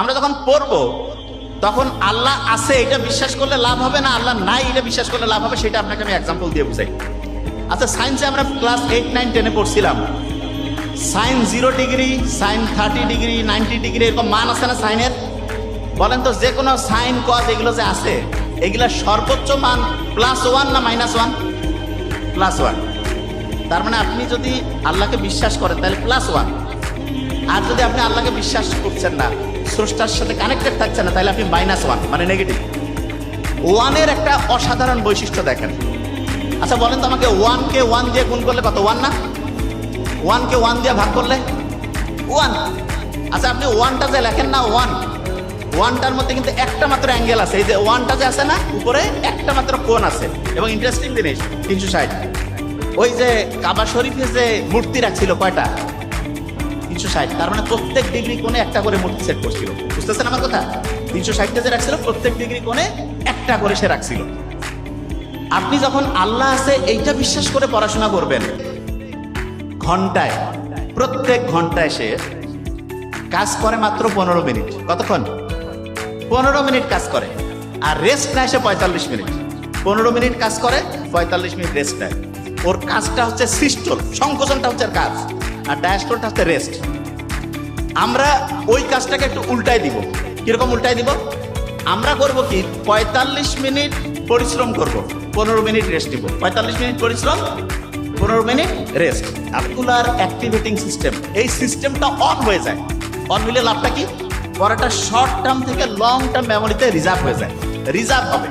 আমরা যখন পড়ব, তখন আল্লাহ আছে, এটা বিশ্বাস করলে লাভ হবে না, আল্লাহ নাই, এটা বিশ্বাস করলে লাভ হবে, সেটা আপনাকে আমি এক্সাম্পল দিয়ে বুঝাই। আচ্ছা সায়েন্সে আমরা ক্লাস এইট নাইন টেনে পড়ছিলাম। Sine zero degree sine thirty degree ninety degree এরকম মান আছে না সাইনের বলেন তো, যে কোনো সাইন কজ এগুলো যে আছে, এগুলা সর্বোচ্চ মান প্লাস ওয়ান না মাইনাস ওয়ান প্লাস ওয়ান তার মানে আপনি যদি আল্লাহকে বিশ্বাস করেন, তাহলে প্লাস ওয়ান আর যদি আপনি আল্লাহকে বিশ্বাস করছেন না স্রষ্টার সাথে কানেক্টেড থাকছেন না, তাহলে আপনি মাইনাস ওয়ান মানে নেগেটিভ ওয়ানের একটা অসাধারণ বৈশিষ্ট্য দেখেন। আচ্ছা বলেন তো আমাকে ওয়ানকে ওয়ান দিয়ে গুণ করলে কত? ওয়ান না? ওয়ানকে ওয়ান দিয়ে ভাগ করলে? ওয়ান আচ্ছা আপনি ওয়ানটা যে লেখেন না ওয়ান ওয়ানটার মধ্যে কিন্তু একটা মাত্র অ্যাঙ্গেল আছে। এই যে ওয়ানটা যে আছে না, উপরে একটা মাত্র কোণ আছে। এবং ইন্টারেস্টিং জিনিস, তিনশো ষাট। ওই যে কাবা শরীফে যে মূর্তি রাখছিল কয়টা? তিনশো ষাট, তার মানে প্রত্যেক ডিগ্রি কোণে একটা করে মূর্তি সেট করছিল। বুঝতেছেন আমার কথা? তিনশো ষাটটা যে রাখছিল, প্রত্যেক ডিগ্রি কোণে একটা করে সে রাখছিল। আপনি যখন আল্লাহ আছে, এইটা বিশ্বাস করে পড়াশোনা করবেন। ঘন্টায়, প্রত্যেক ঘন্টায় সে কাজ করে মাত্র পনেরো মিনিট। কতক্ষণ? পনেরো মিনিট কাজ করে। আর রেস্ট নেয় সে পঁয়তাল্লিশ মিনিট। পনেরো মিনিট কাজ করে, পঁয়তাল্লিশ মিনিট রেস্ট নেয়। ওর কাজটা হচ্ছে সিস্টোল সংকোচনটা হচ্ছে কাজ। আর ডায়াস্টোলটা হচ্ছে রেস্ট আমরা ওই কাজটাকে একটু উল্টাই দিব। কীরকম উল্টাই দিব? আমরা করব কি, পঁয়তাল্লিশ মিনিট পরিশ্রম করব, পনেরো মিনিট রেস্ট দিব পঁয়তাল্লিশ মিনিট পরিশ্রম, পনেরো মিনিট রেস্ট আর্কুলার অ্যাক্টিভেটিং সিস্টেম এই সিস্টেমটা অন হয়ে যায়। অন হলে লাভটা কি? পড়াটা শর্ট টার্ম থেকে লং টার্ম মেমোরিতে রিজার্ভ হয়ে যায়। রিজার্ভ হবে।